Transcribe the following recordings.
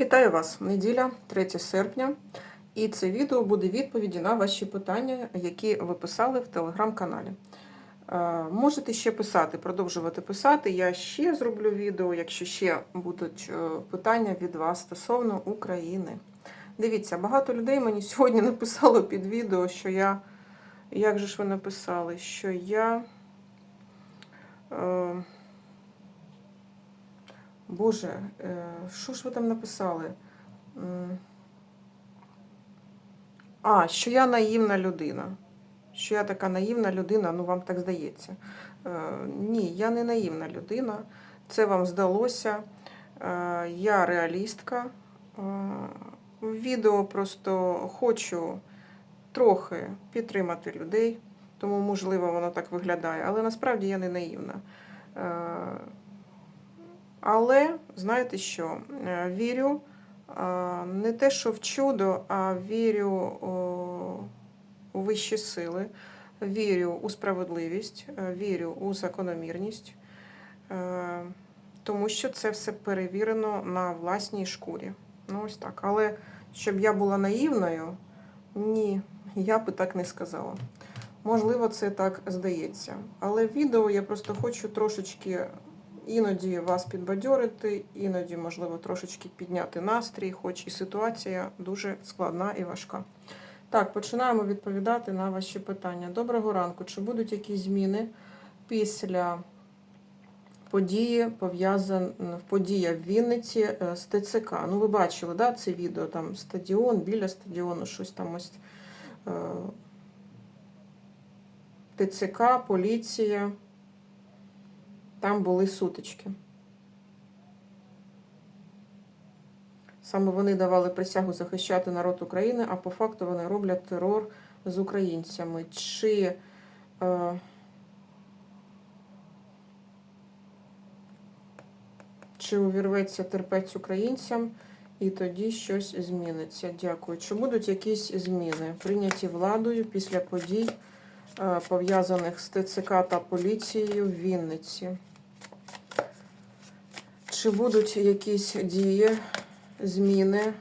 Вітаю вас! Неділя, 3 серпня, і це відео буде відповіді на ваші питання, які ви писали в телеграм-каналі. Е, Можете ще писати, продовжувати писати. Я ще зроблю відео, якщо ще будуть е, питання від вас стосовно України. Дивіться, багато людей мені сьогодні написало під відео, що я. Як же ж ви написали, що я. Е, Боже, е, що ж ви там написали? А, що я наївна людина. Що я така наївна людина, ну вам так здається. Е, Ні, я не наївна людина. Це вам здалося. Е, Я реалістка. В відео просто хочу трохи підтримати людей, тому, можливо, воно так виглядає. Але насправді я не наївна. Але знаєте що? Е, Вірю е, не те, що в чудо, а вірю у вищі сили, вірю у справедливість, е, вірю у закономірність, тому що це все перевірено на власній шкурі. Ну, ось так. Але щоб я була наївною, ні, я би так не сказала. Можливо, це так здається. Але відео я просто хочу трошечки іноді вас підбадьорити, іноді, можливо, трошечки підняти настрій, хоч і ситуація дуже складна і важка. Так, починаємо відповідати на ваші питання. Доброго ранку. Чи будуть якісь зміни після події, пов'язані подія в Вінниці е, з ТЦК? Ну, ви бачили, да, це відео, там стадіон, біля стадіону, щось там ось. е, ТЦК, поліція. Там були сутички. Саме вони давали присягу захищати народ України, а по факту вони роблять терор з українцями. Чи е, чи увірветься терпець українцям, і тоді щось зміниться? Дякую. Чи будуть якісь зміни, прийняті владою після подій, е, пов'язаних з ТЦК та поліцією в Вінниці? Чи будуть якісь дії, зміни,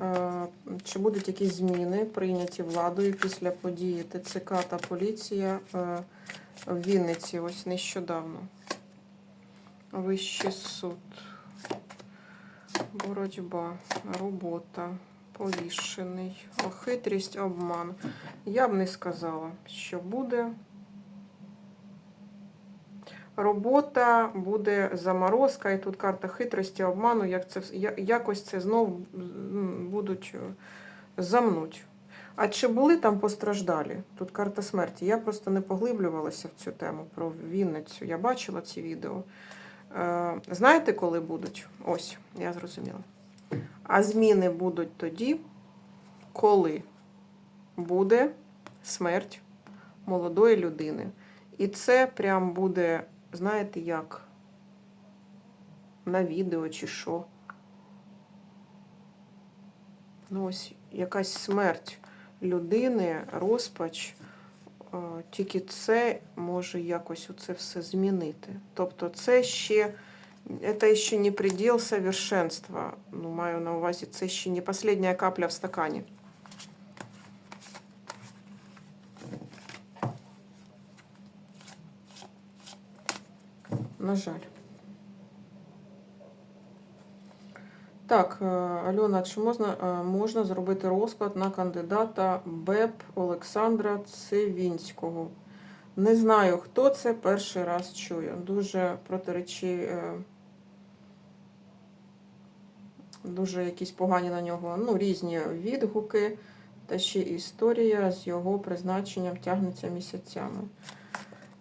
е, чи будуть якісь зміни прийняті владою після події ТЦК та поліція е, в Вінниці ось нещодавно? Вищий суд, боротьба, робота, повішений, хитрість, обман. Я б не сказала, що буде. Робота буде заморозка, і тут карта хитрості, обману, як це, якось це знов будуть е, замнуть. А чи були там постраждалі? Тут карта смерті. Я просто не поглиблювалася в цю тему про Вінницю. Я бачила ці відео. Е, знаєте, коли будуть? Ось, я зрозуміла. А зміни будуть тоді, коли буде смерть молодої людини. І це прям буде, знаєте, як на відео чи що. Ну, ось якась смерть людини, розпач. Тільки це може якось оце все змінити. Тобто це ще, це ще не предел совершенства. Ну, маю на увазі, це ще не остання капля в стакані. На жаль. Так, е, Альона, чи можна, е, можна зробити розклад на кандидата БЕП Олександра Цивінського? Не знаю, хто це перший раз чую. Дуже протиречі, е, дуже якісь погані на нього, ну, різні відгуки, та ще історія з його призначенням тягнеться місяцями.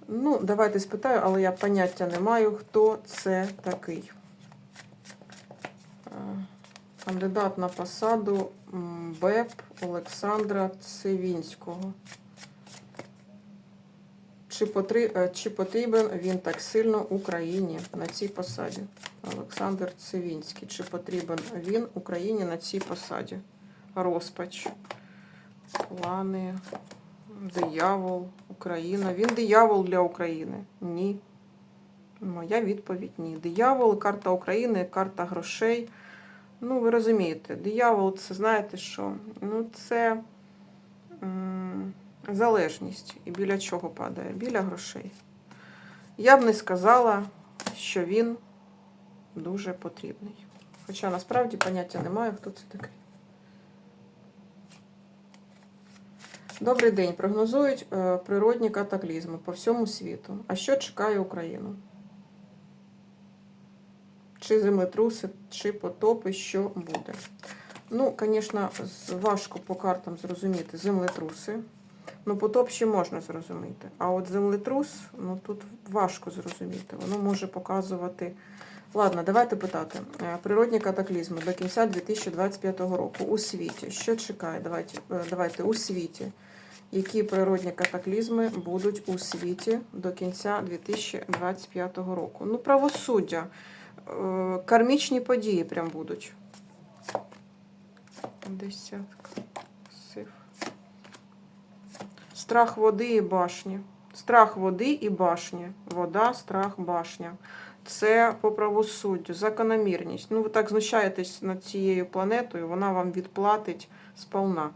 Ну, давайте спитаю, але я поняття не маю, хто це такий. Е, Кандидат на посаду БЕП Олександра Цивінського. Е, Чи потрібен він так сильно Україні на цій посаді? Олександр Цивінський. Чи потрібен він Україні на цій посаді? Розпач. Плани. Диявол, Україна. Він диявол для України? Ні. Моя відповідь ні. Диявол, карта України, карта грошей, Ну, ви розумієте, диявол це знаєте що? Ну, це м, залежність. І біля чого падає? Біля грошей. Я б не сказала, що він дуже потрібний. Хоча насправді поняття немає, хто це такий. Добрий день. Прогнозують е, природні катаклізми по всьому світу. А що чекає Україну? Чи землетруси, чи потопи, що буде? Ну, звісно, важко по картам зрозуміти землетруси. Ну, потоп ще можна зрозуміти. А от землетрус, ну тут важко зрозуміти. Воно може показувати. Ладно, давайте питати. Е, Природні катаклізми до кінця 2025 року у світі. Що чекає? Давайте, е, давайте у світі. Які природні катаклізми будуть у світі до кінця 2025 року? Ну, правосуддя. Е, Кармічні події прям будуть. Десятка. Сиф. Страх води і башні. Страх води і башні. Вода, страх, башня. Це по правосуддю, закономірність. Ну, ви так знущаєтесь над цією планетою, вона вам відплатить сповна.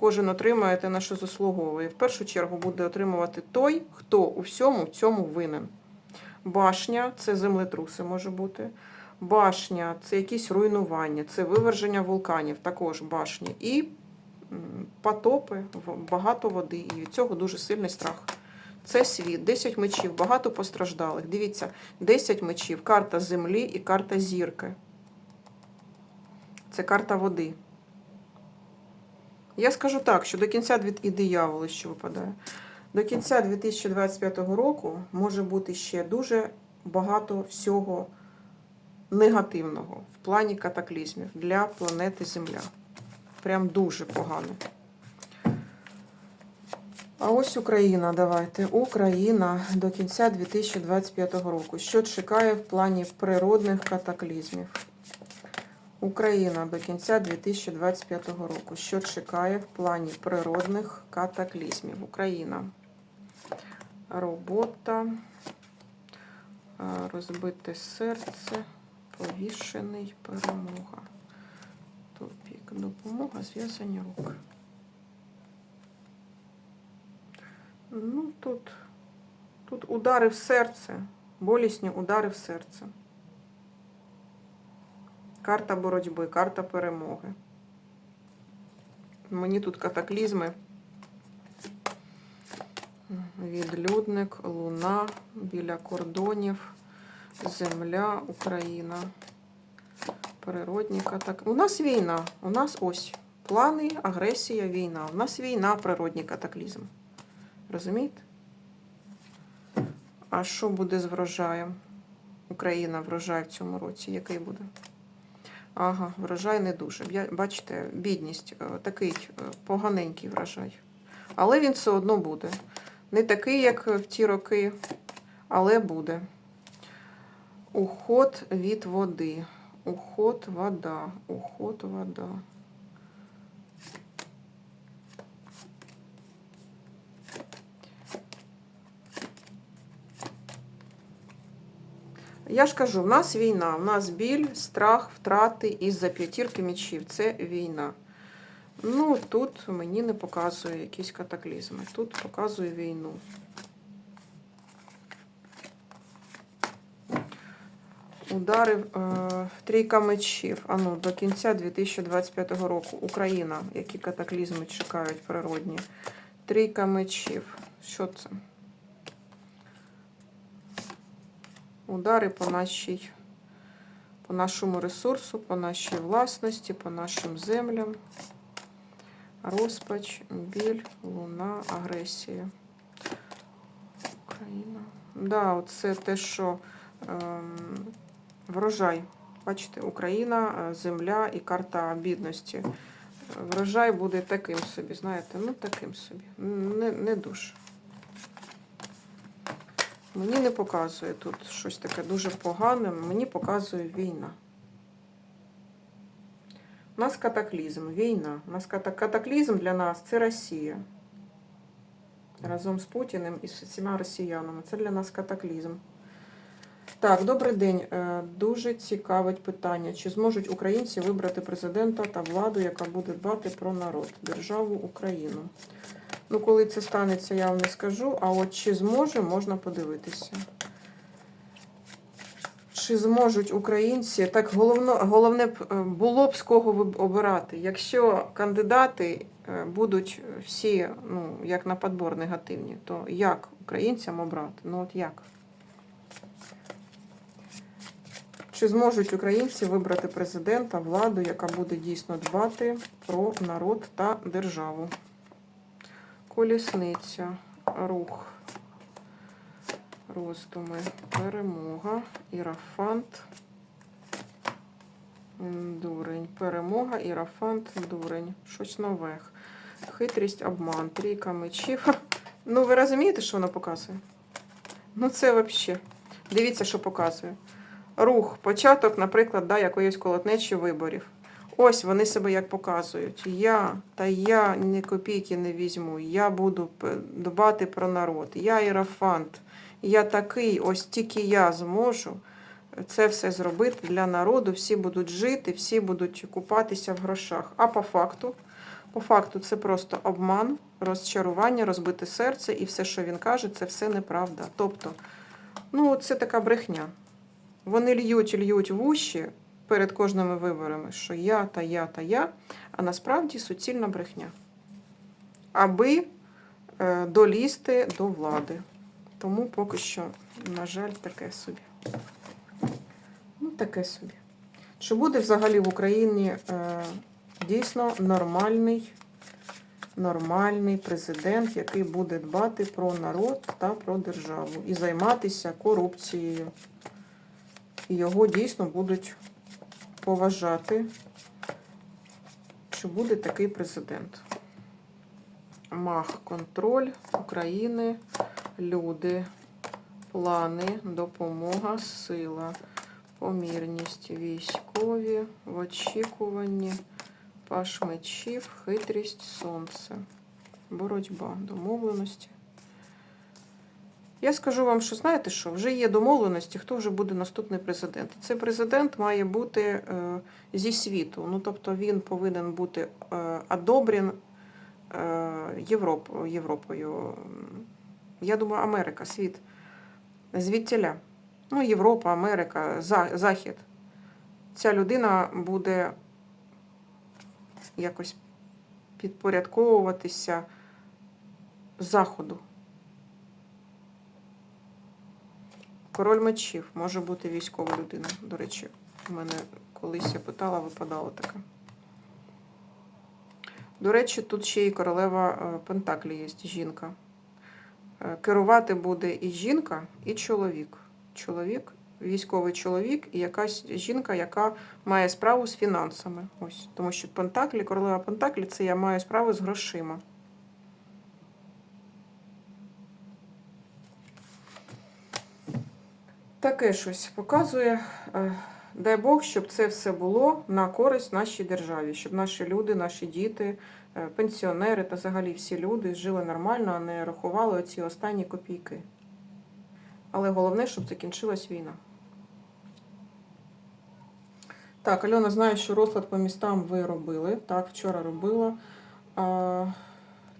Кожен отримає те, на що заслуговує. В першу чергу буде отримувати той, хто у всьому цьому винен. Башня це землетруси може бути. Башня це якісь руйнування, це виверження вулканів, також башні. І потопи, багато води. І від цього дуже сильний страх. Це світ, 10 мечів, багато постраждалих. Дивіться, 10 мечів, карта землі і карта зірки. Це карта води. Я скажу так, що до кінця і дияволи, що випадає. До кінця 2025 року може бути ще дуже багато всього негативного в плані катаклізмів для планети Земля. Прям дуже погано. А ось Україна, давайте. Україна до кінця 2025 року. Що чекає в плані природних катаклізмів? Україна до кінця 2025 року. Що чекає в плані природних катаклізмів? Україна. Робота, розбите серце, повішений, перемога. Топік, допомога, зв'язані руки. Ну, тут, тут удари в серце, болісні удари в серце. Карта боротьби, карта перемоги. Мені тут катаклізми. Відлюдник, луна біля кордонів, земля, Україна. Природні катаклізми. У нас війна. У нас ось плани, агресія, війна. У нас війна, природні катаклізм. Розумієте? А що буде з врожаєм? Україна врожай в цьому році. Який буде? Ага, врожай не дуже. Бачите, бідність, е, такий е, поганенький врожай. Але він все одно буде. Не такий, як в ті роки, але буде. Уход від води. Уход вода. Уход вода. Я ж кажу, в нас війна, в нас біль, страх, втрати із-за п'ятірки мечів. Це війна. Ну, тут мені не показує якісь катаклізми. Тут показує війну. Удари е, трійка мечів. А ну, до кінця 2025 року. Україна. Які катаклізми чекають природні? Трійка мечів. Що це? Удари по нашій, по нашому ресурсу, по нашій власності, по нашим землям. Розпач, біль, луна, агресія. Україна. Да, це те, що ем, врожай. Бачите, Україна, е, земля і карта бідності. Врожай буде таким собі, знаєте, ну таким собі. Не, не дуже. Мені не показує тут щось таке дуже погане, мені показує війна. У нас катаклізм, війна. У нас ката- катаклізм для нас це Росія. Разом з Путіним і з всіма росіянами. Це для нас катаклізм. Так, добрий день. Е, Дуже цікавить питання. Чи зможуть українці вибрати президента та владу, яка буде дбати про народ, державу Україну? Ну, коли це станеться, я вам не скажу. А от чи зможе, можна подивитися. Чи зможуть українці, так головно, головне е, було б з кого обирати. Якщо кандидати е, будуть всі, ну, як на подбор негативні, то як українцям обрати? Ну от як? Чи зможуть українці вибрати президента, владу, яка буде дійсно дбати про народ та державу? Колісниця, рух, роздуми, перемога, ірафант, дурень, перемога, ірафант, дурень. Щось нове. Хитрість, обман, трійка мечів. Ну, ви розумієте, що воно показує? Ну, це взагалі. Дивіться, що показує рух, початок, наприклад, да, якоїсь колотнечі виборів. Ось вони себе як показують. Я та я ні копійки не візьму. Я буду дбати про народ. Я ірафант. Я такий, ось тільки я зможу це все зробити для народу. Всі будуть жити, всі будуть купатися в грошах. А по факту, по факту, це просто обман, розчарування, розбите серце, і все, що він каже, це все неправда. Тобто, ну, це така брехня. Вони льють, льють в уші перед кожними виборами, що я та я та я, а насправді суцільна брехня. Аби е, долізти до влади. Тому поки що, на жаль, таке собі. Ну, таке собі. Чи буде взагалі в Україні е, дійсно нормальний, нормальний президент, який буде дбати про народ та про державу і займатися корупцією? і його дійсно будуть поважати, чи буде такий президент. Мах, контроль України, люди, плани, допомога, сила, помірність, військові, в очікуванні, паш мечів, хитрість, сонце, боротьба, домовленості. Я скажу вам, що знаєте що, вже є домовленості, хто вже буде наступний президент. Цей президент має бути е, зі світу. Ну, тобто він повинен бути е, одобрен е, Європ, Європою. Я думаю, Америка, світ. Звідтіля. Ну, Європа, Америка, Захід. Ця людина буде якось підпорядковуватися Заходу. Король мечів може бути військова людина. До речі, у мене колись я питала, випадало таке. До речі, тут ще і королева е, Пентаклі є, жінка. Е, Керувати буде і жінка, і чоловік. Чоловік, військовий чоловік, і якась жінка, яка має справу з фінансами. Ось. Тому що Пентаклі, королева Пентаклі це я маю справу з грошима. Таке щось показує. Е, Дай Бог, щоб це все було на користь нашій державі, щоб наші люди, наші діти, е, пенсіонери та взагалі всі люди жили нормально, а не рахували оці останні копійки. Але головне, щоб закінчилась війна. Так, Альона, знаю, що розклад по містам ви робили. Так, вчора робила.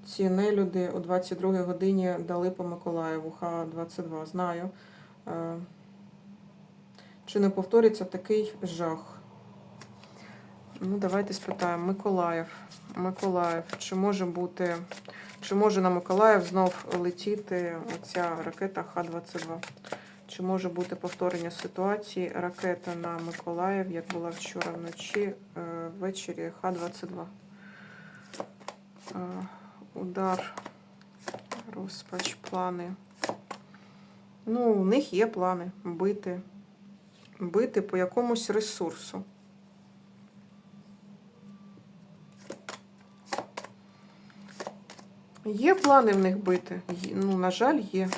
Ці нелюди о 22 годині дали по Миколаєву Х-22. Знаю. Чи не повториться такий жах? Ну, давайте спитаємо. Миколаїв. Миколаїв. Чи може бути. Чи може на Миколаїв знов летіти оця ракета Х-22? Чи може бути повторення ситуації ракета на Миколаїв, як була вчора вночі, е, ввечері Х-22? Е, Удар, розпач, плани. Ну, у них є плани бити. Бити по якомусь ресурсу. Є плани в них бити. Ну, на жаль, є.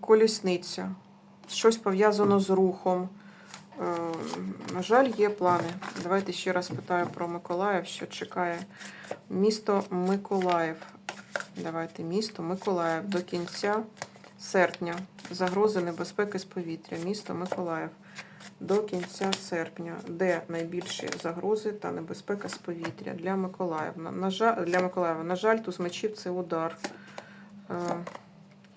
Колісниця. Щось пов'язано з рухом. Е, На жаль, є плани. Давайте ще раз питаю про Миколаїв, що чекає. Місто Миколаїв. Давайте місто Миколаїв до кінця серпня. Загрози небезпеки з повітря. Місто Миколаїв. До кінця серпня. Де найбільші загрози та небезпека з повітря для Миколаївна. На жаль, для Миколаєва. На жаль, туз мечів це удар. Е,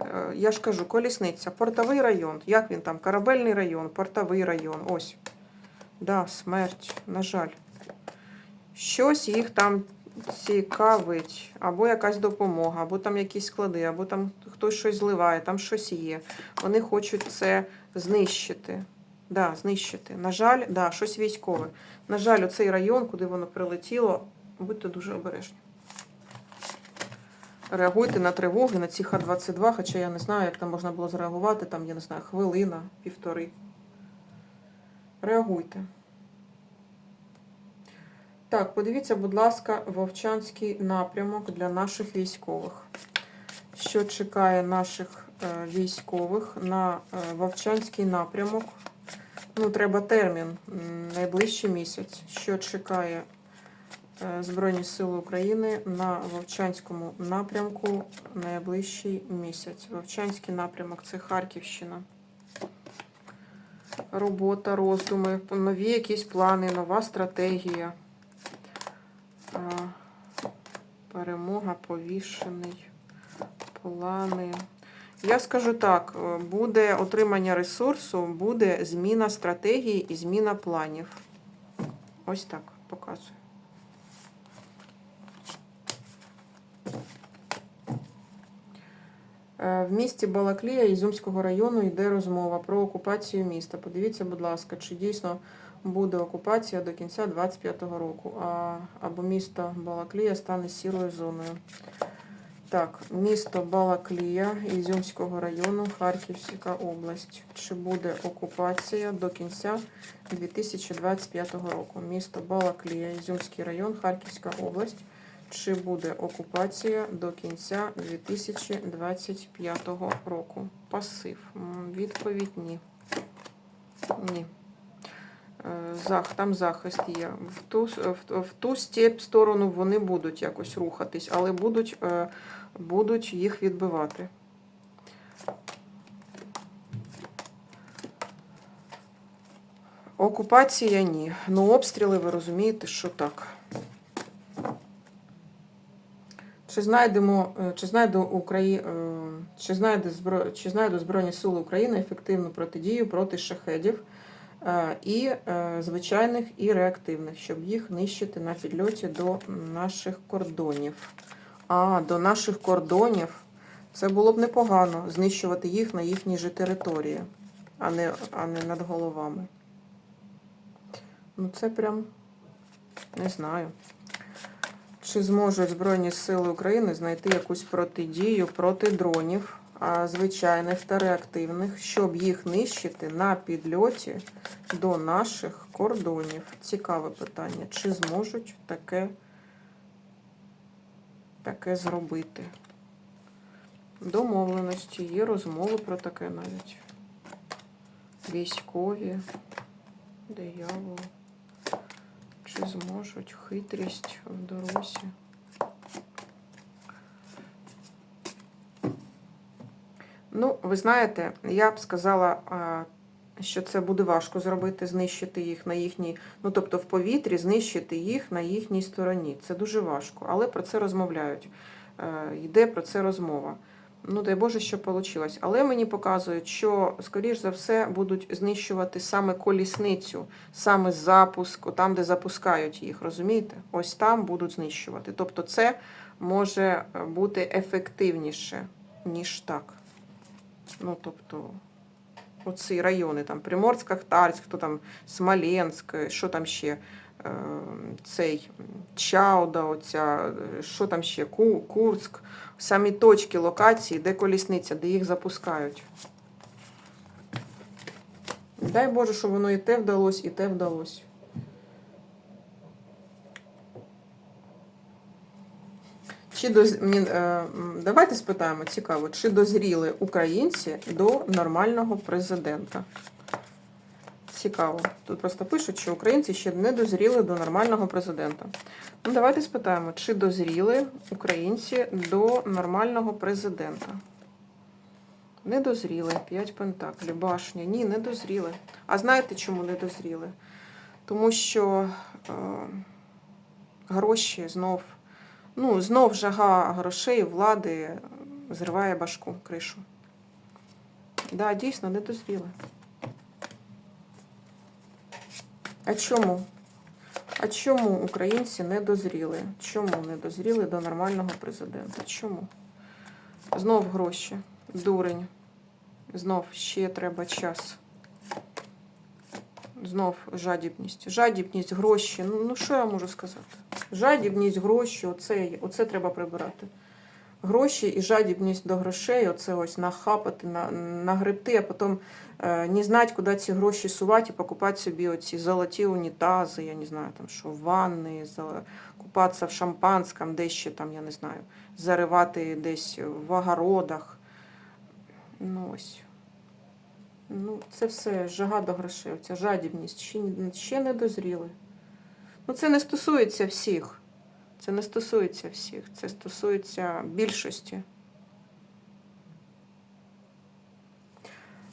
е, Я ж кажу, колісниця, портовий район. Як він там? Корабельний район, портовий район. Ось. Да, смерть, на жаль. Щось їх там цікавить, або якась допомога, або там якісь склади, або там хтось щось зливає, там щось є. Вони хочуть це знищити. Да, знищити. На жаль, да, щось військове. На жаль, оцей район, куди воно прилетіло, будьте дуже обережні. Реагуйте на тривоги, на ці Х-22, хоча я не знаю, як там можна було зреагувати, там, я не знаю, хвилина, півтори. Реагуйте. Так, подивіться, будь ласка, Вовчанський напрямок для наших військових. Що чекає наших е, військових на е, Вовчанський напрямок? Ну, треба термін, найближчий місяць. Що чекає е, Збройні Сили України на Вовчанському напрямку найближчий місяць? Вовчанський напрямок це Харківщина. Робота, роздуми, нові якісь плани, нова стратегія. Перемога, повішений, плани. Я скажу так: е, буде отримання ресурсу, буде зміна стратегії і зміна планів. Ось так показую. Е, В місті Балаклія Ізюмського району йде розмова про окупацію міста. Подивіться, будь ласка, чи дійсно буде окупація до кінця 25-го року, а, або місто Балаклія стане сірою зоною. Так, місто Балаклія Ізюмського району, Харківська область. Чи буде окупація до кінця 2025 року? Місто Балаклія, Ізюмський район, Харківська область. Чи буде окупація до кінця 2025 року? Пасив. Відповідь ні. Ні. Е, там захист є. В ту, в, ту степ сторону вони будуть якось рухатись, але будуть, е, будуть їх відбивати. Окупація ні. Ну, обстріли, ви розумієте, що так. Чи знайдемо, е, чи знайде Украї... чи знайде збро... чи знайде Збройні Сили України ефективну протидію проти шахедів і е, звичайних, і реактивних, щоб їх нищити на підльоті до наших кордонів. А, до наших кордонів це було б непогано знищувати їх на їхній же території, а не, а не над головами. Ну, це прям не знаю. Чи зможуть Збройні Сили України знайти якусь протидію проти дронів, звичайних та реактивних, щоб їх нищити на підльоті до наших кордонів? Цікаве питання. Чи зможуть таке, таке зробити? Домовленості, є розмови про таке навіть. Військові, диявол. Чи зможуть хитрість в дорозі? Ну, ви знаєте, я б сказала, що це буде важко зробити, знищити їх на їхній, ну тобто в повітрі знищити їх на їхній стороні. Це дуже важко, але про це розмовляють. Е, Йде про це розмова. Ну, дай Боже, що вийшло. Але мені показують, що, скоріш за все, будуть знищувати саме колісницю, саме запуск, там, де запускають їх, розумієте? Ось там будуть знищувати. Тобто це може бути ефективніше, ніж так. Ну, тобто, оці райони, там Приморськ, Ахтарськ, хто там Смоленськ, що там ще, е, цей Чауда, оця, е, що там ще, Ку, Курськ, самі точки локації, де колісниця, де їх запускають. Дай Боже, щоб воно і те вдалося, і те вдалося. Чи доз... Мені, е, давайте спитаємо, цікаво, чи дозріли українці до нормального президента? Цікаво. Тут просто пишуть, що українці ще не дозріли до нормального президента. Ну, давайте спитаємо, чи дозріли українці до нормального президента? Не дозріли. П'ять пентаклів. Башня. Ні, не дозріли. А знаєте, чому не дозріли? Тому що е, гроші знов, ну, знов жага грошей, влади зриває башку, кришу. Да, дійсно, не дозріли. А чому? А чому українці не дозріли? Чому не дозріли до нормального президента? Чому? Знов гроші, дурень. Знов ще треба час. Знов жадібність. Жадібність, гроші. Ну, ну що я можу сказати? Жадібність, гроші, оце, оце треба прибирати. Гроші і жадібність до грошей, оце ось нахапати, на, нагребти, а потім е, не знати, куди ці гроші сувати і покупати собі оці золоті унітази, я не знаю, там що, ванни, купатися в шампанському, десь ще там, я не знаю, заривати десь в огородах. Ну ось. Ну, це все жага до грошей, ця жадібність ще, ще не дозріли. Ну, це не стосується всіх. Це не стосується всіх, це стосується більшості.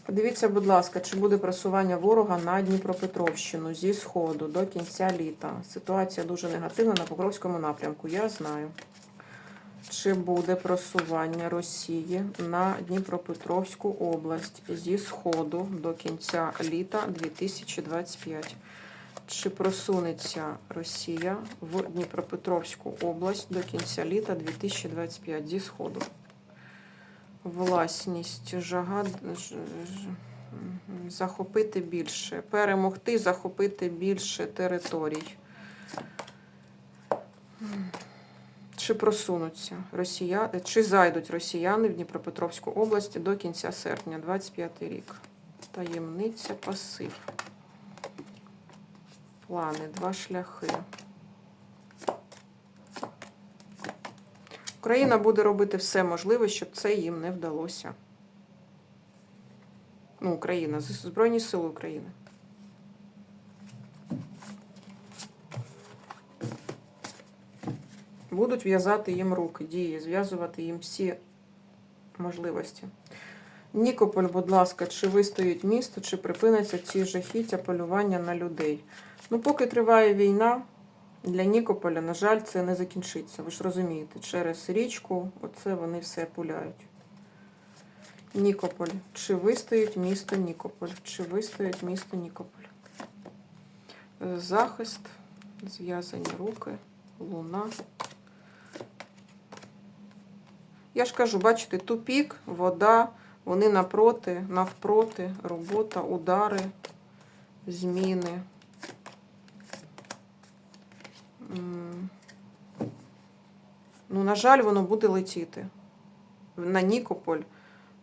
Подивіться, будь ласка, чи буде просування ворога на Дніпропетровщину зі сходу до кінця літа. Ситуація дуже негативна на Покровському напрямку, я знаю. Чи буде просування Росії на Дніпропетровську область зі сходу до кінця літа 2025? Чи просунеться Росія в Дніпропетровську область до кінця літа 2025 зі сходу? Власність, жага, захопити більше, перемогти, захопити більше територій. Чи просунуться росіяни, чи зайдуть росіяни в Дніпропетровську область до кінця серпня, 25 рік? Таємниця пасив. Плани, два шляхи. Україна буде робити все можливе, щоб це їм не вдалося. Ну, Україна, Збройні Сили України. Будуть в'язати їм руки, дії, зв'язувати їм всі можливості. Нікополь, будь ласка, чи вистоїть місто, чи припиниться ці жахіття полювання на людей? Ну, поки триває війна, для Нікополя, на жаль, це не закінчиться. Ви ж розумієте, через річку оце вони все пуляють. Нікополь. Чи вистоїть місто Нікополь? Чи вистоїть місто Нікополь? Е, Захист, зв'язані руки, луна. Я ж кажу, бачите, тупік, вода, вони напроти, навпроти, робота, удари, зміни. Ну, на жаль, воно буде летіти на Нікополь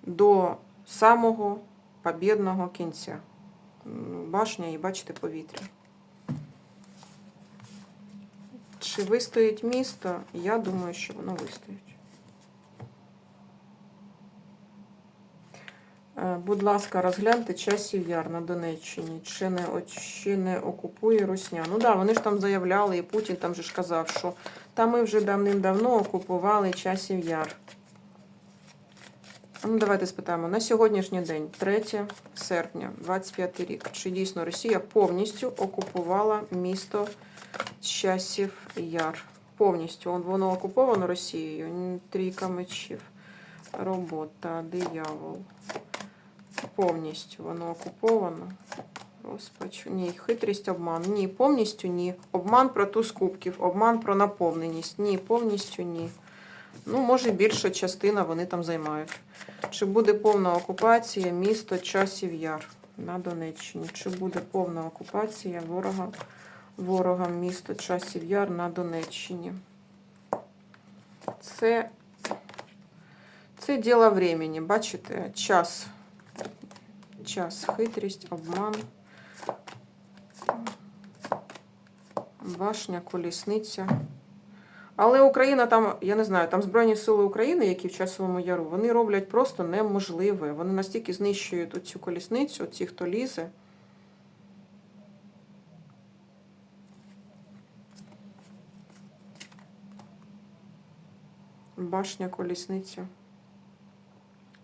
до самого побідного кінця. Башня і бачите повітря. Чи вистоїть місто? Я думаю, що воно вистоїть. Будь ласка, розгляньте часів яр на Донеччині. Чи не, чи не окупує Русня? Ну так, да, вони ж там заявляли, і Путін там же ж казав, що та ми вже давним-давно окупували часів яр. Ну, давайте спитаємо. На сьогоднішній день, 3 серпня, 25 рік, чи дійсно Росія повністю окупувала місто часів яр? Повністю. Воно окуповано Росією. Трійка мечів. Робота, диявол. Повністю воно окуповано. Розпач. Ні, хитрість, обман. Ні, повністю ні. Обман про туз кубків, обман про наповненість. Ні, повністю ні. Ну, може, більша частина вони там займають. Чи буде повна окупація міста Часів Яр на Донеччині? Чи буде повна окупація ворога, ворога міста Часів Яр на Донеччині? Це, це діло времени. Бачите, час. Час, хитрість, обман. Башня, колісниця. Але Україна там, я не знаю, там Збройні Сили України, які в часовому яру, вони роблять просто неможливе. Вони настільки знищують цю колісницю, ті, хто лізе. Башня, колісниця.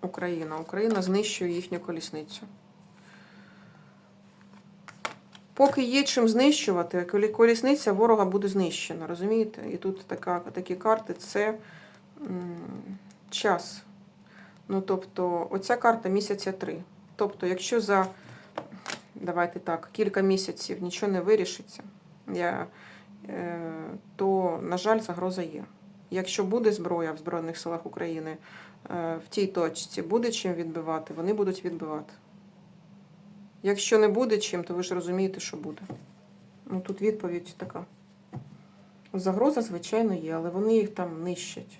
Україна. Україна знищує їхню колісницю. Поки є чим знищувати, колісниця ворога буде знищена, розумієте? І тут така, такі карти це час. Ну, тобто, оця карта місяця три. Тобто, якщо за, давайте так, кілька місяців нічого не вирішиться, я, е, то, на жаль, загроза є. Якщо буде зброя в Збройних силах України е, в тій точці, буде чим відбивати, вони будуть відбивати. Якщо не буде чим, то ви ж розумієте, що буде. Ну тут відповідь така. Загроза, звичайно, є, але вони їх там нищать.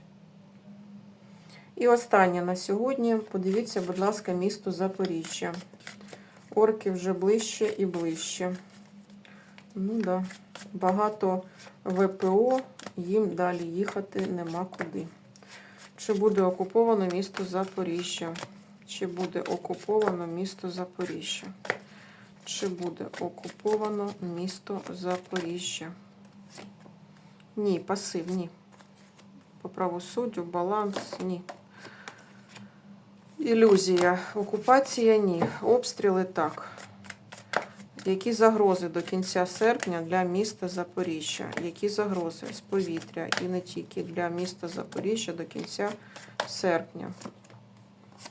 І останнє на сьогодні. Подивіться, будь ласка, місто Запоріжжя. Орки вже ближче і ближче. Ну да. Багато ВПО, їм далі їхати нема куди. Чи буде окуповано місто Запоріжжя? Чи буде окуповано місто Запоріжжя? Чи буде окуповано місто Запоріжжя? Ні, пасив, ні. По правосуддю, баланс, ні. Ілюзія. Окупація ні. Обстріли так. Які загрози до кінця серпня для міста Запоріжжя? Які загрози з повітря і не тільки для міста Запоріжжя до кінця серпня?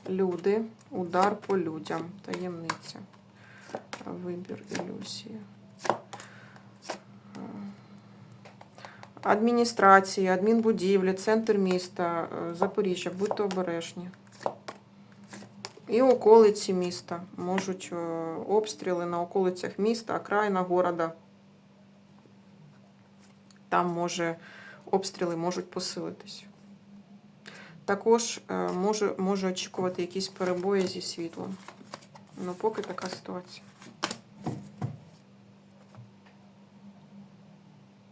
Люди, удар по людям, таємниця, вибір ілюзії. Адміністрація, адмінбудівлі, центр міста, е, Запоріжжя, будьте обережні. І околиці міста можуть е, обстріли на околицях міста, окраїна города. Там може обстріли можуть посилитись. Також е, може, може очікувати якісь перебої зі світлом. Ну, поки така ситуація.